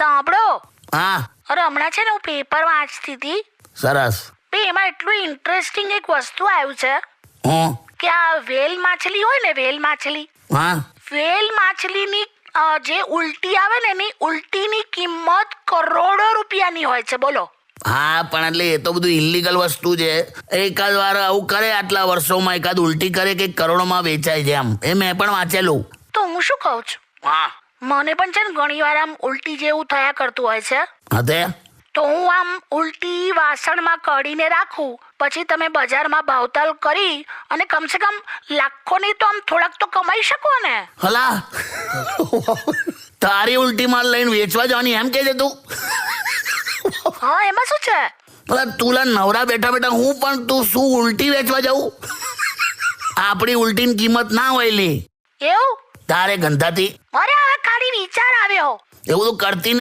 સાંભળો. હા. અરે હમણાં છે ને હું પેપર વાંચતી હતી. સરસ. બે એમાં એટલું ઇન્ટરેસ્ટિંગ એક વસ્તુ આવ્યું છે. હું? કે આ વેલ માછલી હોય ને વેલ માછલી હા. વેલ માછલીની જે ઉલટી આવે ને એની ઉલટીની કિંમત કરોડો રૂપિયાની હોય છે બોલો. હા પણ એટલે એ તો બધું ઇલીગલ વસ્તુ છે. એકાદ વાર આવું કરે આટલા વર્ષોમાં એકાદ ઉલટી કરે કે કરોડોમાં વેચાય છે આમ એ મેં પણ વાંચેલું. તો હું શું કહું છું? હા. મને પણ છે ને ઘણી વાર આમ ઉલટી જેવું થયા કરતું હોય છે. હા તે તો હું આમ ઉલટી વાસણમાં કઢીને રાખું પછી તમે બજારમાં ભાવતાલ કરી અને કમસે કમ લાખો નહીં તો આમ થોડાક તો કમાઈ શકો ને. હલા તારી ઉલટી માલ લઈને વેચવા જવાની એમ કે છે તું? હા એમાં શું છે? ભલા તુલા નવરા બેઠા બેઠા હું પણ તું શું ઉલટી વેચવા જાઉં? આપણી ઉલટીની કિંમત ના હોય લી. એવું? તારે ગંધાતી. અરે Seguro Cartín